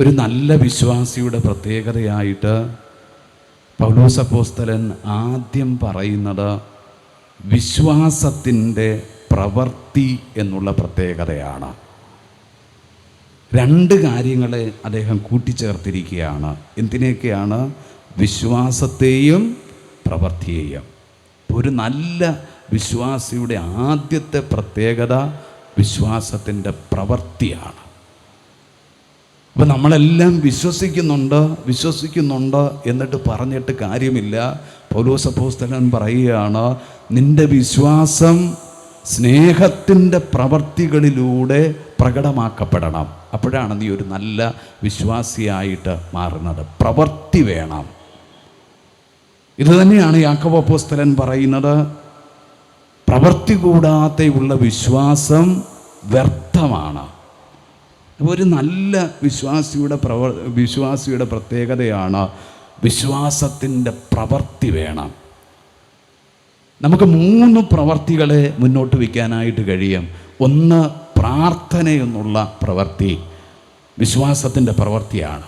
ഒരു നല്ല വിശ്വാസിയുടെ പ്രത്യേകതയായിട്ട് പൗലോസപ്പോസ്തലൻ ആദ്യം പറയുന്നത് വിശ്വാസത്തിന്റെ പ്രവൃത്തി എന്നുള്ള പ്രത്യേകതയാണ്. രണ്ട് കാര്യങ്ങളെ അദ്ദേഹം കൂട്ടിച്ചേർത്തിരിക്കുകയാണ്. എന്തിനൊക്കെയാണ് വിശ്വാസത്തെയും പ്രവൃത്തിയെയും ഒരു നല്ല വിശ്വാസിയുടെ ആദ്യത്തെ പ്രത്യേകത വിശ്വാസത്തിന്റെ പ്രവൃത്തിയാണ് അപ്പം നമ്മളെല്ലാം വിശ്വസിക്കുന്നുണ്ട് വിശ്വസിക്കുന്നുണ്ട് എന്നിട്ട് പറഞ്ഞിട്ട് കാര്യമില്ല. പൗലോസപ്പോസ്തലൻ പറയുകയാണ് നിന്റെ വിശ്വാസം സ്നേഹത്തിന്റെ പ്രവർത്തികളിലൂടെ പ്രകടമാക്കപ്പെടണം. അപ്പോഴാണ് നീ ഒരു നല്ല വിശ്വാസിയായിട്ട് മാറുന്നത്. പ്രവർത്തി വേണം. ഇത് തന്നെയാണ് യാക്കവപ്പോസ്തലൻ പറയുന്നത്. പ്രവൃത്തി കൂടാതെയുള്ള വിശ്വാസം വ്യർത്ഥമാണ്. ഒരു നല്ല വിശ്വാസിയുടെ പ്രവ വിശ്വാസിയുടെ പ്രത്യേകതയാണ് വിശ്വാസത്തിന്റെ പ്രവർത്തി വേണം. നമുക്ക് മൂന്ന് പ്രവർത്തികളെ മുന്നോട്ട് വയ്ക്കാനായിട്ട് കഴിയും. ഒന്ന് പ്രാർത്ഥന എന്നുള്ള പ്രവൃത്തി വിശ്വാസത്തിന്റെ പ്രവൃത്തിയാണ്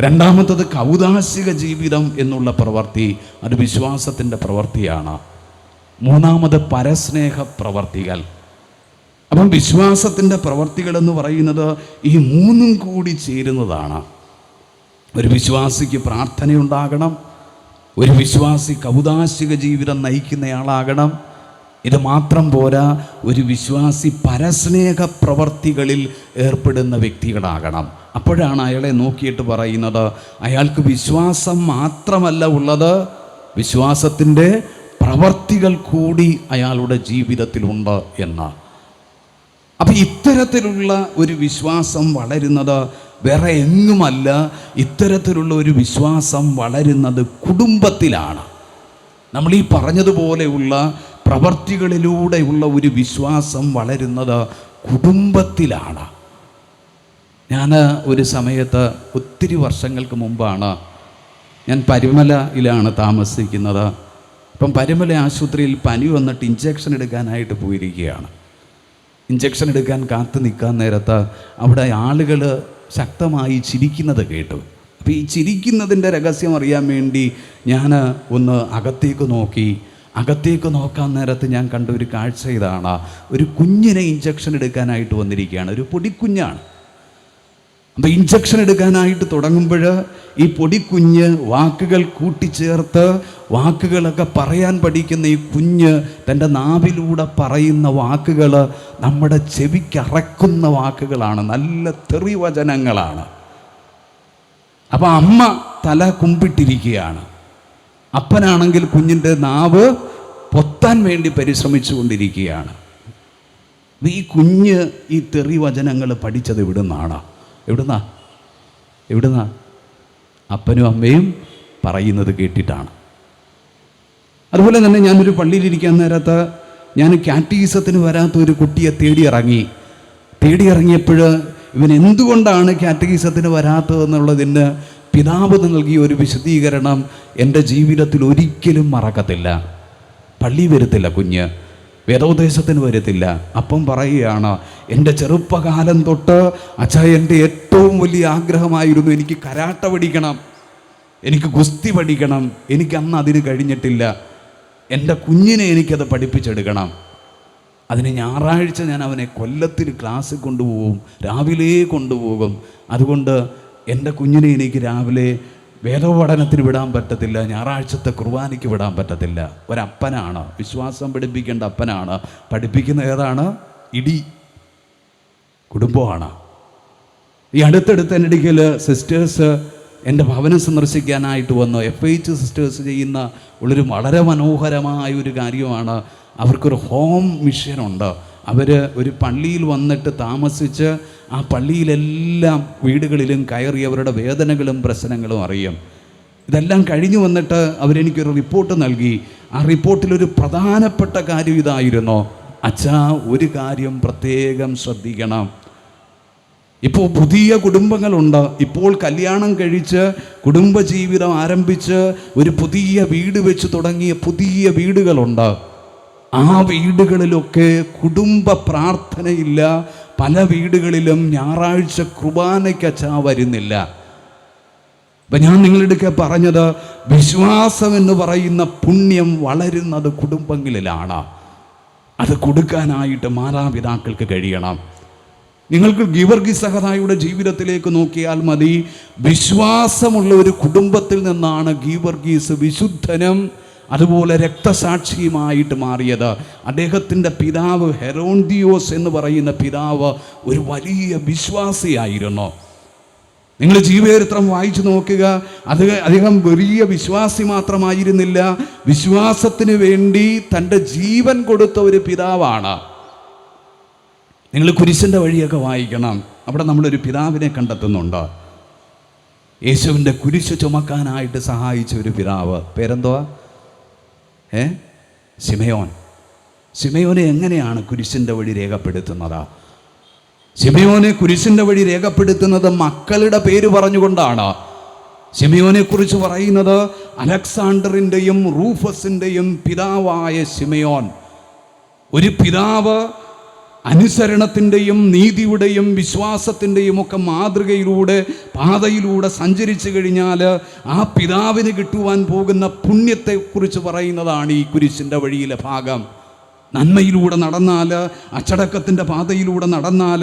രണ്ടാമത്തത് കൗതാശിക ജീവിതം എന്നുള്ള പ്രവർത്തി അത് വിശ്വാസത്തിന്റെ പ്രവർത്തിയാണ്. മൂന്നാമത് പരസ്നേഹ പ്രവർത്തികൾ. അപ്പം വിശ്വാസത്തിന്റെ പ്രവർത്തികൾ എന്ന് പറയുന്നത് ഈ മൂന്നും കൂടി ചേരുന്നതാണ്. ഒരു വിശ്വാസിക്ക് പ്രാർത്ഥനയുണ്ടാകണം ഒരു വിശ്വാസി കൗതാശിക ജീവിതം നയിക്കുന്നയാളാകണം. ഇത് മാത്രം പോരാ ഒരു വിശ്വാസി പരസ്നേഹ പ്രവർത്തികളിൽ ഏർപ്പെടുന്ന വ്യക്തികളാകണം. അപ്പോഴാണ് അയാളെ നോക്കിയിട്ട് പറയുന്നത് അയാൾക്ക് വിശ്വാസം മാത്രമല്ല ഉള്ളത് വിശ്വാസത്തിന്റെ പ്രവർത്തികൾ കൂടി അയാളുടെ ജീവിതത്തിലുണ്ട് എന്ന്. അപ്പം ഇത്തരത്തിലുള്ള ഒരു വിശ്വാസം വളരുന്നത് വേറെ എങ്ങുമല്ല. ഇത്തരത്തിലുള്ള ഒരു വിശ്വാസം വളരുന്നത് കുടുംബത്തിലാണ്. നമ്മൾ ഈ പറഞ്ഞതുപോലെയുള്ള പ്രവർത്തികളിലൂടെയുള്ള ഒരു വിശ്വാസം വളരുന്നത് കുടുംബത്തിലാണ്. ഞാൻ ഒരു സമയത്ത് ഒത്തിരി വർഷങ്ങൾക്ക് മുമ്പാണ് ഞാൻ പരിമലയിലാണ് താമസിക്കുന്നത്. അപ്പം പരിമല ആശുപത്രിയിൽ പനി വന്നിട്ട് ഇഞ്ചക്ഷൻ എടുക്കാനായിട്ട് പോയിരിക്കുകയാണ്. ഇഞ്ചക്ഷൻ എടുക്കാൻ കാത്തു നിൽക്കാൻ നേരത്ത് അവിടെ ആളുകൾ ശക്തമായി ചിരിക്കുന്നത് കേട്ടു. അപ്പോൾ ഈ ചിരിക്കുന്നതിന്റെ രഹസ്യം അറിയാൻ വേണ്ടി ഞാൻ ഒന്ന് അകത്തേക്ക് നോക്കി. അകത്തേക്ക് നോക്കാൻ നേരത്ത് ഞാൻ കണ്ട ഒരു കാഴ്ച ഇതാണ്. ഒരു കുഞ്ഞിനെ ഇഞ്ചക്ഷൻ എടുക്കാനായിട്ട് വന്നിരിക്കുകയാണ്. ഒരു പൊടിക്കുഞ്ഞാണ്. അപ്പം ഇഞ്ചക്ഷൻ എടുക്കാനായിട്ട് തുടങ്ങുമ്പോൾ ഈ പൊടിക്കുഞ്ഞ് വാക്കുകൾ കൂട്ടിച്ചേർത്ത് വാക്കുകളൊക്കെ പറയാൻ പഠിക്കുന്ന ഈ കുഞ്ഞ് തന്റെ നാവിലൂടെ പറയുന്ന വാക്കുകൾ നമ്മുടെ ചെവിക്കറക്കുന്ന വാക്കുകളാണ്. നല്ല തെറിവചനങ്ങളാണ്. അപ്പം അമ്മ തല കുമ്പിട്ടിരിക്കുകയാണ്. അപ്പനാണെങ്കിൽ കുഞ്ഞിന്റെ നാവ് പൊത്താൻ വേണ്ടി പരിശ്രമിച്ചു കൊണ്ടിരിക്കുകയാണ് ഈ കുഞ്ഞ് ഈ തെറിവചനങ്ങൾ പഠിച്ചത് എവിടുന്നാണ്? എവിടുന്നാ? എവിടുന്നാ? അപ്പനും അമ്മയും പറയുന്നത് കേട്ടിട്ടാണ്. അതുപോലെ തന്നെ ഞാനൊരു പള്ളിയിലിരിക്കാൻ നേരത്ത് ഞാൻ കാറ്റീസത്തിന് വരാത്ത ഒരു കുട്ടിയെ തേടി ഇറങ്ങി തേടി ഇറങ്ങിയപ്പോൾ ഇവൻ എന്തുകൊണ്ടാണ് കാറ്റഗീസത്തിന് വരാത്തതെന്നുള്ളതിന് പിതാവ് നൽകിയ ഒരു വിശദീകരണം എന്റെ ജീവിതത്തിൽ ഒരിക്കലും മറക്കത്തില്ല. പള്ളി വരത്തില്ല കുഞ്ഞ്. വേദോപദേശത്തിന് വരത്തില്ല. അപ്പം പറയുകയാണ് എന്റെ ചെറുപ്പകാലം തൊട്ട് അച്ഛാ എന്റെ ഏറ്റവും വലിയ ആഗ്രഹമായിരുന്നു എനിക്ക് കരാട്ട പഠിക്കണം. എനിക്ക് ഗുസ്തി പഠിക്കണം. എനിക്ക് അന്ന് അതിന് കഴിഞ്ഞിട്ടില്ല. എന്റെ കുഞ്ഞിനെ എനിക്കത് പഠിപ്പിച്ചെടുക്കണം. അതിന് ഞായറാഴ്ച ഞാൻ അവനെ കൊല്ലത്തിൽ ക്ലാസ്സിൽ കൊണ്ടുപോകും. രാവിലെ കൊണ്ടുപോകും. അതുകൊണ്ട് എന്റെ കുഞ്ഞിനെ എനിക്ക് രാവിലെ വേദപഠനത്തിന് വിടാൻ പറ്റത്തില്ല ഞായറാഴ്ചത്തെ കുർബാനയ്ക്ക് വിടാൻ പറ്റത്തില്ല. ഒരപ്പനാണ്. വിശ്വാസം പഠിപ്പിക്കേണ്ട അപ്പനാണ്. പഠിപ്പിക്കുന്ന ഏതാണ്? ഇടി. കുടുംബമാണ്. ഈ അടുത്തടുത്ത് എന്റെ ഇടയ്ക്കൽ സിസ്റ്റേഴ്സ് എന്റെ ഭവനം സന്ദർശിക്കാനായിട്ട് വന്നു. എഫ് എച്ച് സിസ്റ്റേഴ്സ് ചെയ്യുന്ന ഉള്ളൊരു വളരെ മനോഹരമായ ഒരു കാര്യമാണ്. അവർക്കൊരു ഹോം മിഷനുണ്ട് അവർ ഒരു പള്ളിയിൽ വന്നിട്ട് താമസിച്ച് ആ പള്ളിയിലെല്ലാം വീടുകളിലും കയറി അവരുടെ വേദനകളും പ്രശ്നങ്ങളും അറിയും. ഇതെല്ലാം കഴിഞ്ഞു വന്നിട്ട് അവരെനിക്കൊരു റിപ്പോർട്ട് നൽകി. ആ റിപ്പോർട്ടിലൊരു പ്രധാനപ്പെട്ട കാര്യം ഇതായിരുന്നു. അച്ഛാ ഒരു കാര്യം പ്രത്യേകം ശ്രദ്ധിക്കണം. ഇപ്പോൾ പുതിയ കുടുംബങ്ങളുണ്ട്. ഇപ്പോൾ കല്യാണം കഴിച്ച് കുടുംബജീവിതം ആരംഭിച്ച് ഒരു പുതിയ വീട് വെച്ച് തുടങ്ങിയ പുതിയ വീടുകളുണ്ട്. ആ വീടുകളിലൊക്കെ കുടുംബ പ്രാർത്ഥനയില്ല. പല വീടുകളിലും ഞായറാഴ്ച കുർബാനയ്ക്ക് വരുന്നില്ല. അപ്പം ഞാൻ നിങ്ങളുടെ പറഞ്ഞത് വിശ്വാസം എന്ന് പറയുന്ന പുണ്യം വളരുന്നത് കുടുംബങ്ങളിലാണ്. അത് കൊടുക്കാനായിട്ട് മാതാപിതാക്കൾക്ക് കഴിയണം. നിങ്ങൾക്ക് ഗീവർഗി സഹതായുടെ ജീവിതത്തിലേക്ക് നോക്കിയാൽ മതി. വിശ്വാസമുള്ള ഒരു കുടുംബത്തിൽ നിന്നാണ് ഗീവർഗീസ് വിശുദ്ധനും അതുപോലെ രക്തസാക്ഷിയുമായിട്ട് മാറിയത്. അദ്ദേഹത്തിന്റെ പിതാവ് ഹെറോണ്ടിയോസ് എന്ന് പറയുന്ന പിതാവ് ഒരു വലിയ വിശ്വാസിയായിരുന്നു. നിങ്ങൾ ജീവചരിത്രം വായിച്ചു നോക്കുക. അത് അദ്ദേഹം വലിയ വിശ്വാസി മാത്രമായിരുന്നില്ല. വിശ്വാസത്തിന് വേണ്ടി തന്റെ ജീവൻ കൊടുത്ത ഒരു പിതാവാണ്. നിങ്ങൾ കുരിശിന്റെ വഴിയൊക്കെ വായിക്കണം. അവിടെ നമ്മളൊരു പിതാവിനെ കണ്ടെത്തുന്നുണ്ട്. യേശുവിന്റെ കുരിശ് ചുമക്കാനായിട്ട് സഹായിച്ച ഒരു പിതാവ്. പേരെന്തുവാ? ഏ? സിമയോൻ. സിമയോനെ എങ്ങനെയാണ് കുരിശിന്റെ വഴി രേഖപ്പെടുത്തുന്നത്? സിമയോനെ കുരിശിന്റെ വഴി രേഖപ്പെടുത്തുന്നത് മക്കളുടെ പേര് പറഞ്ഞുകൊണ്ടാണ്. സിമയോനെ കുറിച്ച് പറയുന്നത് അലക്സാണ്ടറിന്റെയും റൂഫസിന്റെയും പിതാവായ സിമയോൻ. ഒരു പിതാവ് അനുസരണത്തിന്റെയും നീതിയുടെയും വിശ്വാസത്തിന്റെയും ഒക്കെ മാതൃകയിലൂടെ പാതയിലൂടെ സഞ്ചരിച്ചു കഴിഞ്ഞാൽ ആ പിതാവിന് കിട്ടുവാൻ പോകുന്ന പുണ്യത്തെക്കുറിച്ച് പറയുന്നതാണ് ഈ കുരിശിന്റെ വഴിയിലെ ഭാഗം. നന്മയിലൂടെ നടന്നാൽ അച്ചടക്കത്തിന്റെ പാതയിലൂടെ നടന്നാൽ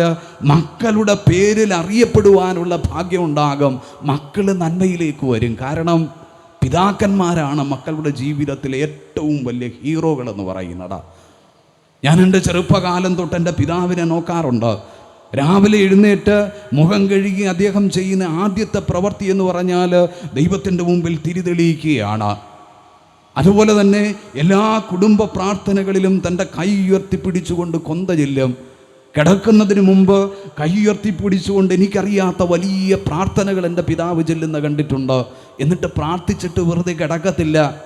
മക്കളുടെ പേരിൽ അറിയപ്പെടുവാനുള്ള ഭാഗ്യമുണ്ടാകും മക്കൾ നന്മയിലേക്ക് വരും. കാരണം പിതാക്കന്മാരാണ് മക്കളുടെ ജീവിതത്തിലെ ഏറ്റവും വലിയ ഹീറോകളെന്ന് പറയുന്നത് ഞാൻ എന്റെ ചെറുപ്പകാലം തൊട്ട് എന്റെ പിതാവിനെ നോക്കാറുണ്ട്. രാവിലെ എഴുന്നേറ്റ് മുഖം കഴുകി അദ്ദേഹം ചെയ്യുന്ന ആദ്യത്തെ പ്രവൃത്തി എന്ന് പറഞ്ഞാൽ ദൈവത്തിന്റെ മുമ്പിൽ തിരിതെളിയിക്കുകയാണ്. അതുപോലെ തന്നെ എല്ലാ കുടുംബ പ്രാർത്ഥനകളിലും തന്റെ കൈ ഉയർത്തിപ്പിടിച്ചുകൊണ്ട് കൊന്ത ചെല്ലും. കിടക്കുന്നതിന് മുമ്പ് കൈ ഉയർത്തിപ്പിടിച്ചുകൊണ്ട് എനിക്കറിയാത്ത വലിയ പ്രാർത്ഥനകൾ എന്റെ പിതാവ് ചെല്ലുന്ന കണ്ടിട്ടുണ്ട്. എന്നിട്ട് പ്രാർത്ഥിച്ചിട്ട് വെറുതെ കിടക്കത്തില്ല.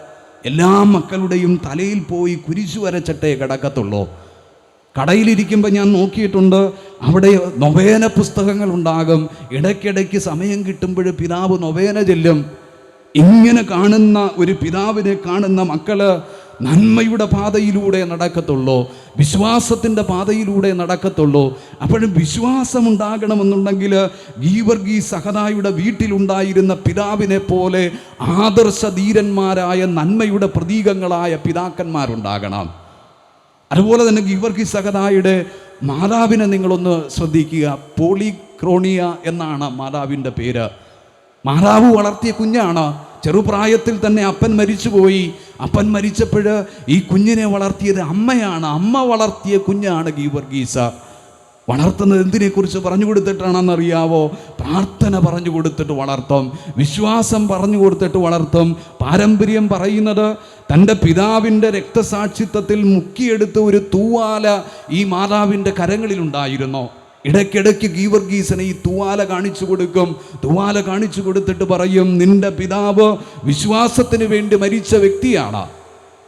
എല്ലാ മക്കളുടെയും തലയിൽ പോയി കുരിശു വരച്ചിട്ടേ കിടക്കത്തുള്ളൂ. കടയിലിരിക്കുമ്പോൾ ഞാൻ നോക്കിയിട്ടുണ്ട് അവിടെ നൊവേന പുസ്തകങ്ങൾ ഉണ്ടാകും ഇടയ്ക്കിടയ്ക്ക് സമയം കിട്ടുമ്പോൾ പിതാവ് നൊവേന ചെല്ലും. ഇങ്ങനെ കാണുന്ന ഒരു പിതാവിനെ കാണുന്ന മക്കൾ നന്മയുടെ പാതയിലൂടെ നടക്കത്തുള്ളൂ. വിശ്വാസത്തിന്റെ പാതയിലൂടെ നടക്കത്തുള്ളൂ. അപ്പോഴും വിശ്വാസം ഉണ്ടാകണമെന്നുണ്ടെങ്കിൽ ഗീവർഗി സഹതായുടെ വീട്ടിലുണ്ടായിരുന്ന പിതാവിനെ പോലെ ആദർശ ധീരന്മാരായ നന്മയുടെ പ്രതീകങ്ങളായ പിതാക്കന്മാരുണ്ടാകണം. അതുപോലെ തന്നെ ഗീവർഗി സഹതായുടെ മാതാവിനെ നിങ്ങളൊന്ന് ശ്രദ്ധിക്കുക. പോളിക്രോണിയ എന്നാണ് മാതാവിന്റെ പേര്. മാതാവ് വളർത്തിയ കുഞ്ഞാണ്. ചെറുപ്രായത്തിൽ തന്നെ അപ്പൻ മരിച്ചുപോയി. അപ്പൻ മരിച്ചപ്പോൾ ഈ കുഞ്ഞിനെ വളർത്തിയത് അമ്മയാണ്. അമ്മ വളർത്തിയ കുഞ്ഞാണ് ഗീവർഗീസ. വളർത്തുന്നത് എന്തിനെക്കുറിച്ച് പറഞ്ഞു കൊടുത്തിട്ടാണെന്നറിയാവോ പ്രാർത്ഥന പറഞ്ഞു കൊടുത്തിട്ട് വളർത്തും. വിശ്വാസം പറഞ്ഞു കൊടുത്തിട്ട് വളർത്തും. പാരമ്പര്യം പറയുന്നത് തന്റെ പിതാവിന്റെ രക്തസാക്ഷിത്വത്തിൽ മുക്കിയെടുത്ത ഒരു തൂവാല ഈ മാതാവിന്റെ കരങ്ങളിലുണ്ടായിരുന്നു. ഇടയ്ക്കിടയ്ക്ക് ഗീവർഗീസിനെ ഈ തൂവാല കാണിച്ചു കൊടുക്കും. തൂവാല കാണിച്ചു കൊടുത്തിട്ട് പറയും നിന്റെ പിതാവ് വിശ്വാസത്തിന് വേണ്ടി മരിച്ച വ്യക്തിയാണ്.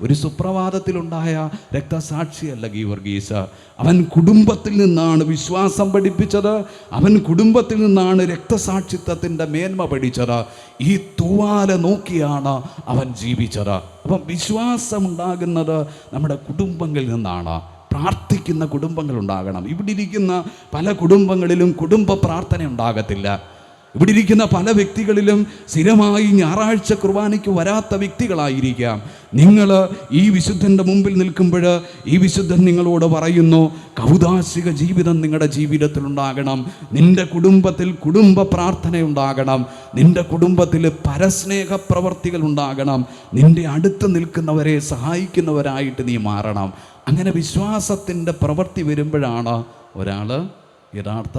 ഒരു സുപ്രഭാതത്തിലുണ്ടായ രക്തസാക്ഷിയല്ല ഗീവർഗീസ്. അവൻ കുടുംബത്തിൽ നിന്നാണ് വിശ്വാസം പഠിപ്പിച്ചത്. അവൻ കുടുംബത്തിൽ നിന്നാണ് രക്തസാക്ഷിത്വത്തിന്റെ മേന്മ പഠിച്ചത്. ഈ തൂവാല നോക്കിയാണ് അവൻ ജീവിച്ചത്. അപ്പം വിശ്വാസമുണ്ടാകുന്നത് നമ്മുടെ കുടുംബങ്ങളിൽ നിന്നാണ്. പ്രാർത്ഥിക്കുന്ന കുടുംബങ്ങൾ ഉണ്ടാകണം ഇവിടെ ഇരിക്കുന്ന പല കുടുംബങ്ങളിലും കുടുംബ പ്രാർത്ഥന ഉണ്ടാകത്തില്ല. ഇവിടെ ഇരിക്കുന്ന പല വ്യക്തികളിലും സ്ഥിരമായി ഞായറാഴ്ച കുർബാനയ്ക്ക് വരാത്ത വ്യക്തികളായിരിക്കാം. നിങ്ങൾ ഈ വിശുദ്ധന്റെ മുമ്പിൽ നിൽക്കുമ്പോൾ ഈ വിശുദ്ധൻ നിങ്ങളോട് പറയുന്നു കൗതാശിക ജീവിതം നിങ്ങളുടെ ജീവിതത്തിൽ ഉണ്ടാകണം. നിന്റെ കുടുംബത്തിൽ കുടുംബ പ്രാർത്ഥന ഉണ്ടാകണം. നിന്റെ കുടുംബത്തിൽ പരസ്നേഹ പ്രവർത്തികൾ ഉണ്ടാകണം. നിന്റെ അടുത്ത് നിൽക്കുന്നവരെ സഹായിക്കുന്നവരായിട്ട് നീ മാറണം. അങ്ങനെ വിശ്വാസത്തിന്റെ പ്രവൃത്തി വരുമ്പോഴാണ് ഒരാൾ യഥാർത്ഥ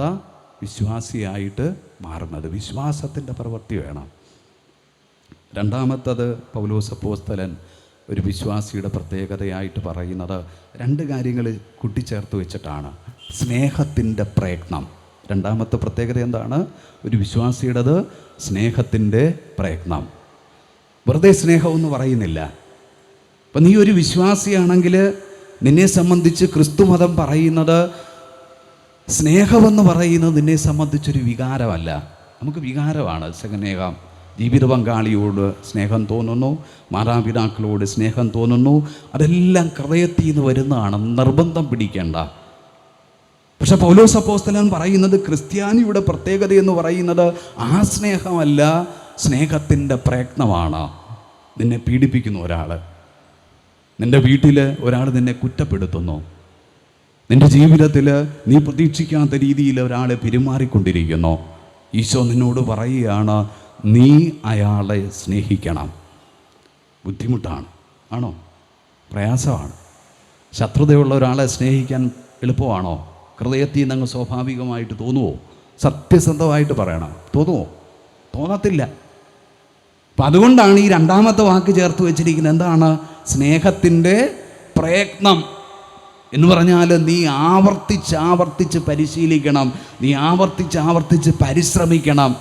വിശ്വാസിയായിട്ട് മാറുന്നത്. വിശ്വാസത്തിന്റെ പ്രവൃത്തി വേണം. രണ്ടാമത്തത് പൗലോസ് അപ്പോസ്തലൻ ഒരു വിശ്വാസിയുടെ പ്രത്യേകതയായിട്ട് പറയുന്നത് രണ്ട് കാര്യങ്ങൾ കൂട്ടിച്ചേർത്ത് വെച്ചിട്ടാണ്. സ്നേഹത്തിന്റെ പ്രയത്നം. രണ്ടാമത്തെ പ്രത്യേകത എന്താണ്? ഒരു വിശ്വാസിയുടേത് സ്നേഹത്തിന്റെ പ്രയത്നം. വെറുതെ സ്നേഹമൊന്നും പറയുന്നില്ല. അപ്പം നീ ഒരു വിശ്വാസിയാണെങ്കിൽ നിന്നെ സംബന്ധിച്ച് ക്രിസ്തുമതം പറയുന്നത് സ്നേഹമെന്ന് പറയുന്നത് നിന്നെ സംബന്ധിച്ചൊരു വികാരമല്ല. നമുക്ക് വികാരമാണ്. സ്നേഹം ജീവിത പങ്കാളിയോട് സ്നേഹം തോന്നുന്നു. മാതാപിതാക്കളോട് സ്നേഹം തോന്നുന്നു. അതെല്ലാം ഹൃദയത്തിൽ നിന്ന് വരുന്നതാണ്. നിർബന്ധം പിടിക്കേണ്ട. പക്ഷെ പൗലോസ് അപ്പോസ്തലൻ പറയുന്നത് ക്രിസ്ത്യാനിയുടെ പ്രത്യേകത എന്ന് പറയുന്നത് ആ സ്നേഹമല്ല സ്നേഹത്തിന്റെ പ്രയത്നമാണ്. നിന്നെ പീഡിപ്പിക്കുന്ന ഒരാൾ നിന്റെ വീട്ടിൽ ഒരാൾ നിന്നെ കുറ്റപ്പെടുത്തുന്നു. നിന്റെ ജീവിതത്തിൽ നീ പ്രതീക്ഷിക്കാത്ത രീതിയിൽ ഒരാളെ പെരുമാറിക്കൊണ്ടിരിക്കുന്നു. ഈശോ നിന്നോട് പറയുകയാണ് നീ അയാളെ സ്നേഹിക്കണം. ബുദ്ധിമുട്ടാണ്. ആണോ? പ്രയാസമാണ്. ശത്രുതയുള്ള ഒരാളെ സ്നേഹിക്കാൻ എളുപ്പമാണോ? ഹൃദയത്തിൽ നിന്ന് സ്വാഭാവികമായിട്ട് തോന്നുമോ സത്യസന്ധമായിട്ട് പറയണം. തോന്നുമോ തോന്നത്തില്ല. അപ്പം അതുകൊണ്ടാണ് ഈ രണ്ടാമത്തെ വാക്ക് ചേർത്ത് വെച്ചിരിക്കുന്നത്. എന്താണ്? സ്നേഹത്തിന്റെ പ്രയത്നം എന്ന് പറഞ്ഞാൽ നീ ആവർത്തിച്ച് ആവർത്തിച്ച് പരിശീലിക്കണം. നീ ആവർത്തിച്ച് ആവർത്തിച്ച് പരിശ്രമിക്കണം.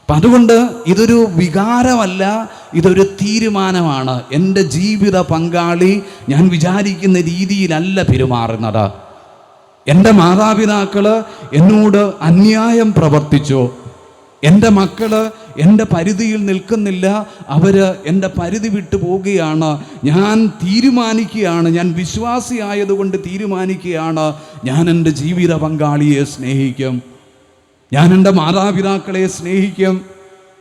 അപ്പം അതുകൊണ്ട് ഇതൊരു വികാരമല്ല ഇതൊരു തീരുമാനമാണ്. എന്റെ ജീവിത പങ്കാളി ഞാൻ വിചാരിക്കുന്ന രീതിയിലല്ല പെരുമാറുന്നത്. എന്റെ മാതാപിതാക്കൾ എന്നോട് അന്യായം പ്രവർത്തിച്ചു. എന്റെ മക്കൾ എന്റെ പരിധിയിൽ നിൽക്കുന്നില്ല. അവർ എന്റെ പരിധി വിട്ടു പോവുകയാണ്. ഞാൻ തീരുമാനിക്കുകയാണ്. ഞാൻ വിശ്വാസിയായതുകൊണ്ട് തീരുമാനിക്കുകയാണ്. ഞാൻ എന്റെ ജീവിത പങ്കാളിയെ സ്നേഹിക്കും. ഞാൻ എന്റെ മാതാപിതാക്കളെ സ്നേഹിക്കും.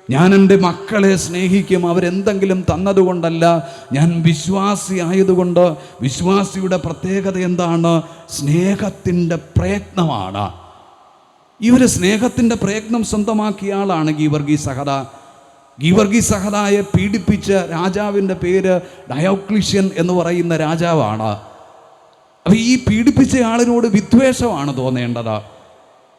ഞാൻ എന്റെ മക്കളെ സ്നേഹിക്കും. അവരെന്തെങ്കിലും തന്നതുകൊണ്ടല്ല ഞാൻ വിശ്വാസി ആയതുകൊണ്ട് വിശ്വാസിയുടെ പ്രത്യേകത എന്താണ്? സ്നേഹത്തിന്റെ പ്രയത്നമാണ്. ഈ ഒരു സ്നേഹത്തിന്റെ പ്രയത്നം സ്വന്തമാക്കിയ ആളാണ് ഗീവർഗി സഹദ. ഗീവർഗി സഹദായെ പീഡിപ്പിച്ച രാജാവിന്റെ പേര് ഡയോക്ലിഷ്യൻ എന്ന് പറയുന്ന രാജാവാണ്. അപ്പോൾ ഈ പീഡിപ്പിച്ച ആളിനോട് വിദ്വേഷമാണ് തോന്നേണ്ടത്.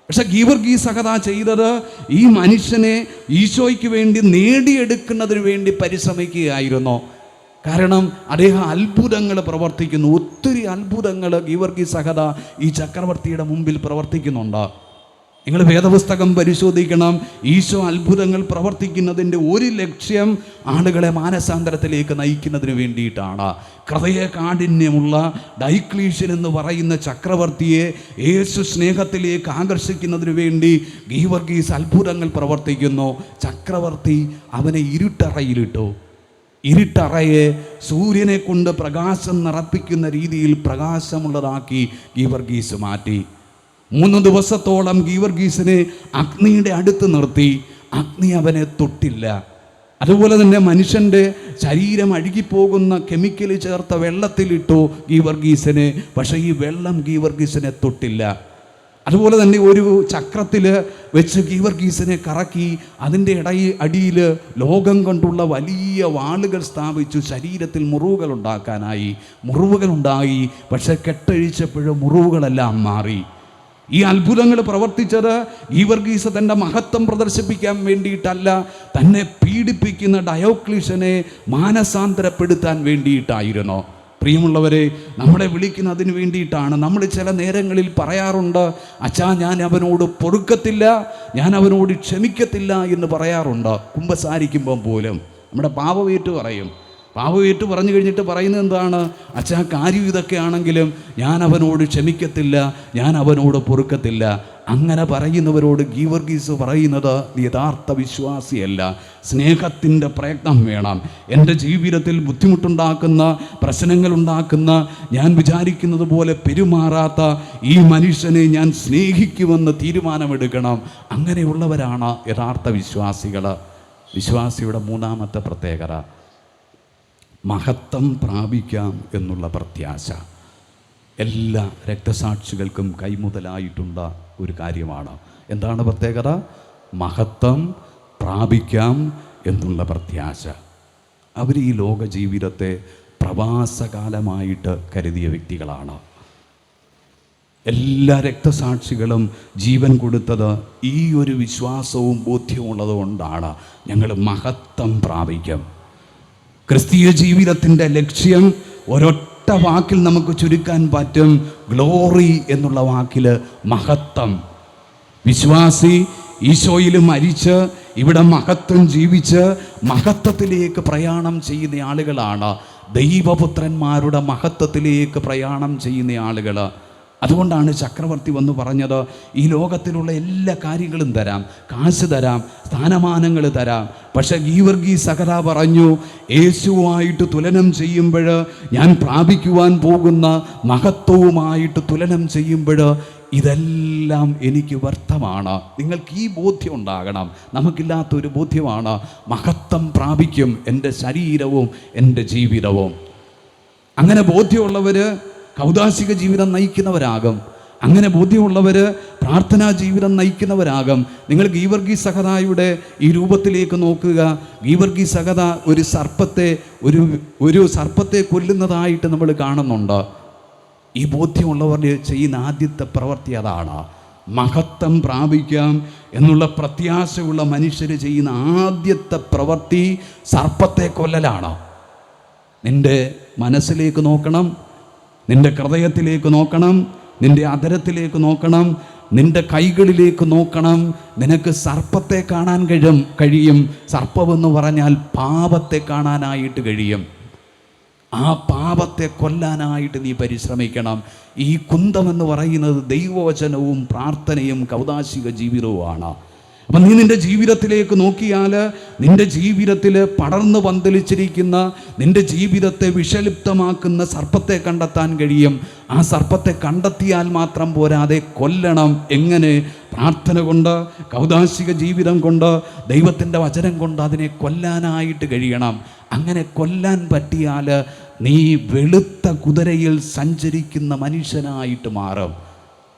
പക്ഷെ ഗീവർഗീ സഹത ചെയ്തത് ഈ മനുഷ്യനെ ഈശോയ്ക്ക് വേണ്ടി നേടിയെടുക്കുന്നതിന് വേണ്ടി പരിശ്രമിക്കുകയായിരുന്നു. കാരണം അദ്ദേഹം അത്ഭുതങ്ങൾ പ്രവർത്തിക്കുന്നു. ഒത്തിരി അത്ഭുതങ്ങൾ ഗീവർഗി സഹത ഈ ചക്രവർത്തിയുടെ മുമ്പിൽ പ്രവർത്തിക്കുന്നുണ്ട്. നിങ്ങൾ വേദപുസ്തകം പരിശോധിക്കണം. ഈശോ അത്ഭുതങ്ങൾ പ്രവർത്തിക്കുന്നതിന്റെ ഒരു ലക്ഷ്യം ആളുകളെ മാനസാന്തരത്തിലേക്ക് നയിക്കുന്നതിന് വേണ്ടിയിട്ടാണ്. ഹൃദയ കാഠിന്യമുള്ള ഡൈക്ലീഷ്യൻ എന്ന് പറയുന്ന ചക്രവർത്തിയെ യേശു സ്നേഹത്തിലേക്ക് ആകർഷിക്കുന്നതിന് വേണ്ടി ഗീവർഗീസ് അത്ഭുതങ്ങൾ പ്രവർത്തിക്കുന്നു. ചക്രവർത്തി അവനെ ഇരുട്ടറയിലിട്ടു. ഇരുട്ടറയെ സൂര്യനെ കൊണ്ട് പ്രകാശം നിറപ്പിക്കുന്ന രീതിയിൽ പ്രകാശമുള്ളതാക്കി ഗീവർഗീസ് മാറ്റി. മൂന്ന് ദിവസത്തോളം ഗീവർഗീസിനെ അഗ്നിയുടെ അടുത്ത് നിർത്തി. അഗ്നി അവനെ തൊട്ടില്ല. അതുപോലെ തന്നെ മനുഷ്യന്റെ ശരീരം അഴുകിപ്പോകുന്ന കെമിക്കൽ ചേർത്ത വെള്ളത്തിലിട്ടു ഗീവർഗീസിനെ. പക്ഷേ ഈ വെള്ളം ഗീവർഗീസിനെ തൊട്ടില്ല. അതുപോലെ തന്നെ ഒരു ചക്രത്തിൽ വെച്ച് ഗീവർഗീസിനെ കറക്കി അതിന്റെ ഇടയിൽ അടിയിൽ ലോകം കൊണ്ടുള്ള വലിയ വാളുകൾ സ്ഥാപിച്ചു. ശരീരത്തിൽ മുറിവുകൾ ഉണ്ടാക്കാനായി മുറിവുകൾ ഉണ്ടായി പക്ഷെ കെട്ടഴിച്ചപ്പോഴും മുറിവുകളെല്ലാം മാറി. ഈ അത്ഭുതങ്ങൾ പ്രവർത്തിച്ചത് ഈ വർഗീസ തന്റെ മഹത്വം പ്രദർശിപ്പിക്കാൻ വേണ്ടിയിട്ടല്ല തന്നെ പീഡിപ്പിക്കുന്ന ഡയോക്ലീഷനെ മാനസാന്തരപ്പെടുത്താൻ വേണ്ടിയിട്ടായിരുന്നു. പ്രിയമുള്ളവരെ നമ്മളെ വിളിക്കുന്ന അതിന് വേണ്ടിയിട്ടാണ്. നമ്മൾ ചില നേരങ്ങളിൽ പറയാറുണ്ട് അച്ഛാ ഞാൻ അവനോട് പൊറുക്കത്തില്ല ഞാൻ അവനോട് ക്ഷമിക്കത്തില്ല എന്ന് പറയാറുണ്ട്. കുമ്പസാരിക്കുമ്പം പോലും. നമ്മുടെ പാവവേറ്റ് പറയും പാവവേറ്റ് പറഞ്ഞു കഴിഞ്ഞിട്ട് പറയുന്നത് എന്താണ്? അച്ഛാ കാര്യം ഇതൊക്കെ ആണെങ്കിലും ഞാൻ അവനോട് ക്ഷമിക്കത്തില്ല ഞാൻ അവനോട് പൊറുക്കത്തില്ല. അങ്ങനെ പറയുന്നവരോട് ഗീവർഗീസ് പറയുന്നത് യഥാർത്ഥ വിശ്വാസിയല്ല. സ്നേഹത്തിന്റെ പ്രയത്നം വേണം. എന്റെ ജീവിതത്തിൽ ബുദ്ധിമുട്ടുണ്ടാക്കുന്ന പ്രശ്നങ്ങളുണ്ടാക്കുന്ന ഞാൻ വിചാരിക്കുന്നത് പോലെ പെരുമാറാത്ത ഈ മനുഷ്യനെ ഞാൻ സ്നേഹിക്കുമെന്ന് തീരുമാനമെടുക്കണം. അങ്ങനെയുള്ളവരാണ് യഥാർത്ഥ വിശ്വാസികൾ വിശ്വാസിയുടെ മൂന്നാമത്തെ പ്രത്യേകത. മഹത്വം പ്രാപിക്കാം എന്നുള്ള പ്രത്യാശ. എല്ലാ രക്തസാക്ഷികൾക്കും കൈമുതലായിട്ടുള്ള ഒരു കാര്യമാണ്. എന്താണ് പ്രത്യേകത? മഹത്വം പ്രാപിക്കാം എന്നുള്ള പ്രത്യാശ. അവർ ഈ ലോക ജീവിതത്തെ പ്രവാസകാലമായിട്ട് കരുതിയ വ്യക്തികളാണ്. എല്ലാ രക്തസാക്ഷികളും ജീവൻ കൊടുത്തത് ഈ ഒരു വിശ്വാസവും ബോധ്യവും ഉള്ളതുകൊണ്ടാണ് ഞങ്ങൾ മഹത്വം പ്രാപിക്കും. ക്രിസ്തീയ ജീവിതത്തിന്റെ ലക്ഷ്യം ഒരൊറ്റ വാക്കിൽ നമുക്ക് ചുരുക്കാൻ പറ്റും. ഗ്ലോറി എന്നുള്ള വാക്കിൽ മഹത്വം. വിശ്വാസി ഈശോയിൽ മരിച്ച് ഇവിടെ മഹത്വം ജീവിച്ച് മഹത്വത്തിലേക്ക് പ്രയാണം ചെയ്യുന്ന ആളുകളാണ്. ദൈവപുത്രന്മാരുടെ മഹത്വത്തിലേക്ക് പ്രയാണം ചെയ്യുന്ന ആളുകൾ അതുകൊണ്ടാണ് ചക്രവർത്തി വന്ന് പറഞ്ഞത് ഈ ലോകത്തിലുള്ള എല്ലാ കാര്യങ്ങളും തരാം. കാശ് തരാം സ്ഥാനമാനങ്ങൾ തരാം. പക്ഷെ ഗീവർഗി സകല പറഞ്ഞു യേശുവായിട്ട് തുലനം ചെയ്യുമ്പോൾ ഞാൻ പ്രാപിക്കുവാൻ പോകുന്ന മഹത്വവുമായിട്ട് തുലനം ചെയ്യുമ്പോൾ ഇതെല്ലാം എനിക്ക് വ്യർത്ഥമാണ്. നിങ്ങൾക്ക് ഈ ബോധ്യം ഉണ്ടാകണം. നമുക്കില്ലാത്തൊരു ബോധ്യമാണ്. മഹത്വം പ്രാപിക്കും എന്റെ ശരീരവും എന്റെ ജീവിതവും. അങ്ങനെ ബോധ്യമുള്ളവർ കൗതാശിക ജീവിതം നയിക്കുന്നവരാകും. അങ്ങനെ ബോധ്യമുള്ളവർ പ്രാർത്ഥനാ ജീവിതം നയിക്കുന്നവരാകും. നിങ്ങൾ ഗീവർഗി സഹതായുടെ ഈ രൂപത്തിലേക്ക് നോക്കുക. ഗീവർഗി സഹത ഒരു സർപ്പത്തെ ഒരു ഒരു സർപ്പത്തെ കൊല്ലുന്നതായിട്ട് നമ്മൾ കാണുന്നുണ്ട്. ഈ ബോധ്യമുള്ളവർ ചെയ്യുന്ന ആദ്യത്തെ പ്രവൃത്തി അതാണ്. മഹത്വം പ്രാപിക്കാം എന്നുള്ള പ്രത്യാശയുള്ള മനുഷ്യർ ചെയ്യുന്ന ആദ്യത്തെ പ്രവൃത്തി സർപ്പത്തെ കൊല്ലലാണ്. നിന്റെ മനസ്സിലേക്ക് നോക്കണം. നിന്റെ ഹൃദയത്തിലേക്ക് നോക്കണം നിന്റെ അധരത്തിലേക്ക് നോക്കണം നിന്റെ കൈകളിലേക്ക് നോക്കണം. നിനക്ക് സർപ്പത്തെ കാണാൻ കഴിയും കഴിയും. സർപ്പമെന്ന് പറഞ്ഞാൽ പാപത്തെ കാണാനായിട്ട് കഴിയും. ആ പാപത്തെ കൊല്ലാനായിട്ട് നീ പരിശ്രമിക്കണം. ഈ കുന്തമെന്ന് പറയുന്നത് ദൈവവചനവും പ്രാർത്ഥനയും കൗതാശിക ജീവിതവുമാണ്. അപ്പം നീ നിന്റെ ജീവിതത്തിലേക്ക് നോക്കിയാൽ നിന്റെ ജീവിതത്തിൽ പടർന്നു പന്തലിച്ചിരിക്കുന്ന നിന്റെ ജീവിതത്തെ വിഷലിപ്തമാക്കുന്ന സർപ്പത്തെ കണ്ടെത്താൻ കഴിയും. ആ സർപ്പത്തെ കണ്ടെത്തിയാൽ മാത്രം പോരാതെ കൊല്ലണം. എങ്ങനെ? പ്രാർത്ഥന കൊണ്ട് കൗതാശിക ജീവിതം കൊണ്ട് ദൈവത്തിന്റെ വചനം കൊണ്ട് അതിനെ കൊല്ലാനായിട്ട് കഴിയണം. അങ്ങനെ കൊല്ലാൻ പറ്റിയാൽ നീ വെളുത്ത കുതിരയിൽ സഞ്ചരിക്കുന്ന മനുഷ്യനായിട്ട് മാറും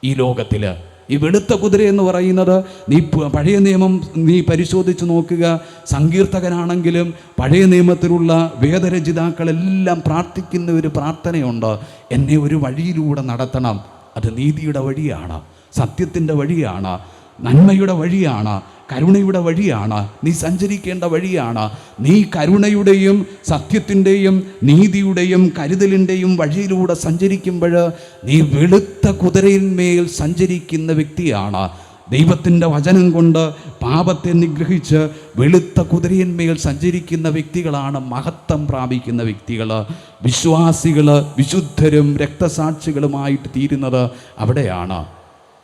ഈ ലോകത്തിൽ. ഈ വെളുത്ത കുതിര എന്ന് പറയുന്നത് നീ പഴയ നിയമം നീ പരിശോധിച്ച് നോക്കുക. സങ്കീർത്തകനാണെങ്കിലും പഴയ നിയമത്തിലുള്ള വേദരചിതാക്കളെല്ലാം പ്രാർത്ഥിക്കുന്ന ഒരു പ്രാർത്ഥനയുണ്ട്. എന്നെ ഒരു വഴിയിലൂടെ നടത്തണം. അത് നീതിയുടെ വഴിയാണ്. സത്യത്തിന്റെ വഴിയാണ്. നന്മയുടെ വഴിയാണ് കരുണയുടെ വഴിയാണ് നീ സഞ്ചരിക്കേണ്ട വഴിയാണ്. നീ കരുണയുടെയും സത്യത്തിന്റെയും നീതിയുടെയും കരുതലിന്റെയും വഴിയിലൂടെ സഞ്ചരിക്കുമ്പോൾ നീ വെളുത്ത കുതിരയിന്മേൽ സഞ്ചരിക്കുന്ന വ്യക്തിയാണ്. ദൈവത്തിന്റെ വചനം കൊണ്ട് പാപത്തെ നിഗ്രഹിച്ച് വെളുത്ത കുതിരയിന്മേൽ സഞ്ചരിക്കുന്ന വ്യക്തികളാണ് മഹത്വം പ്രാപിക്കുന്ന വ്യക്തികൾ. വിശ്വാസികൾ വിശുദ്ധരും രക്തസാക്ഷികളുമായിട്ട് തീരുന്നത് അവിടെയാണ്.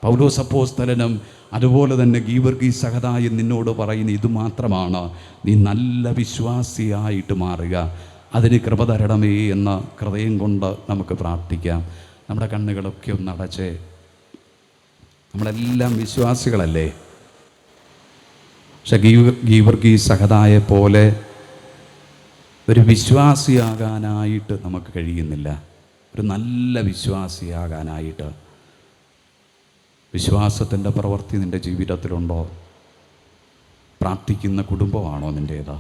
പൗലോസപ്പോസ്തലനും അതുപോലെ തന്നെ ഗീവർഗി സഹതായി നിന്നോട് പറയുന്ന ഇത് മാത്രമാണ്. നീ നല്ല വിശ്വാസിയായിട്ട് മാറുക. അതിന് കൃപ തരണമേ എന്ന ഹൃദയം കൊണ്ട് നമുക്ക് പ്രാർത്ഥിക്കാം. നമ്മുടെ കണ്ണുകളൊക്കെ ഒന്ന് അടച്ചേ. നമ്മളെല്ലാം വിശ്വാസികളല്ലേ? പക്ഷെ ഗീവ ഗീവർഗി സഹതായെ പോലെ ഒരു വിശ്വാസിയാകാനായിട്ട് നമുക്ക് കഴിയുന്നില്ല. ഒരു നല്ല വിശ്വാസിയാകാനായിട്ട്. വിശ്വാസത്തിന്റെ പ്രവൃത്തി നിന്റെ ജീവിതത്തിലുണ്ടോ? പ്രാർത്ഥിക്കുന്ന കുടുംബമാണോ നിന്റേത്?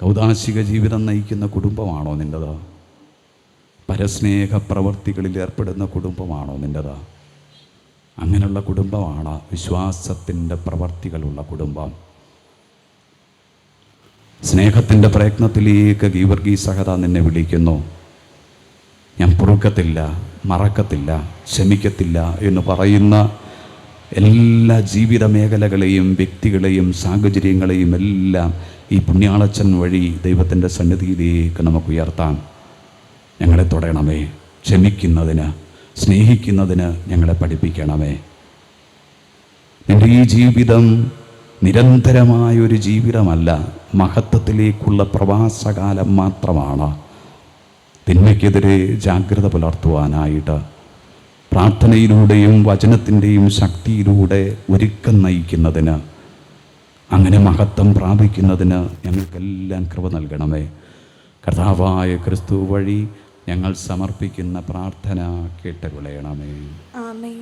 കൗതാശിക ജീവിതം നയിക്കുന്ന കുടുംബമാണോ നിന്റെത്? പരസ്നേഹ പ്രവൃത്തികളിൽ ഏർപ്പെടുന്ന കുടുംബമാണോ നിന്റെത്? അങ്ങനെയുള്ള കുടുംബമാണ് വിശ്വാസത്തിന്റെ പ്രവർത്തികളുള്ള കുടുംബം. സ്നേഹത്തിന്റെ പ്രയത്നത്തിലേക്ക് ഗീവർഗീ സഹത നിന്നെ വിളിക്കുന്നു. ഞാൻ പൊറുക്കത്തില്ല മറക്കത്തില്ല ക്ഷമിക്കത്തില്ല എന്ന് പറയുന്ന എല്ലാ ജീവിത മേഖലകളെയും വ്യക്തികളെയും സാഹചര്യങ്ങളെയും എല്ലാം ഈ പുണ്യാളച്ചൻ വഴി ദൈവത്തിന്റെ സന്നിധിയിലേക്ക് നമുക്ക് ഉയർത്താം ഞങ്ങളെ തുടയണമേ ക്ഷമിക്കുന്നതിന് സ്നേഹിക്കുന്നതിന് ഞങ്ങളെ പഠിപ്പിക്കണമേ. എന്റെ ഈ ജീവിതം നിരന്തരമായൊരു ജീവിതമല്ല മഹത്വത്തിലേക്കുള്ള പ്രവാസകാലം മാത്രമാണ്. തിന്മയ്ക്കെതിരെ ജാഗ്രത പുലർത്തുവാനായിട്ട് പ്രാർത്ഥനയിലൂടെയും വചനത്തിന്റെയും ശക്തിയിലൂടെ ഒരുക്കം നയിക്കുന്നതിന് അങ്ങനെ മഹത്വം പ്രാപിക്കുന്നതിന് ഞങ്ങൾക്കെല്ലാം കൃപ നൽകണമേ. കർത്താവായ ക്രിസ്തു വഴി ഞങ്ങൾ സമർപ്പിക്കുന്ന പ്രാർത്ഥന കേട്ടുകൊള്ളയണമേ ആമേൻ.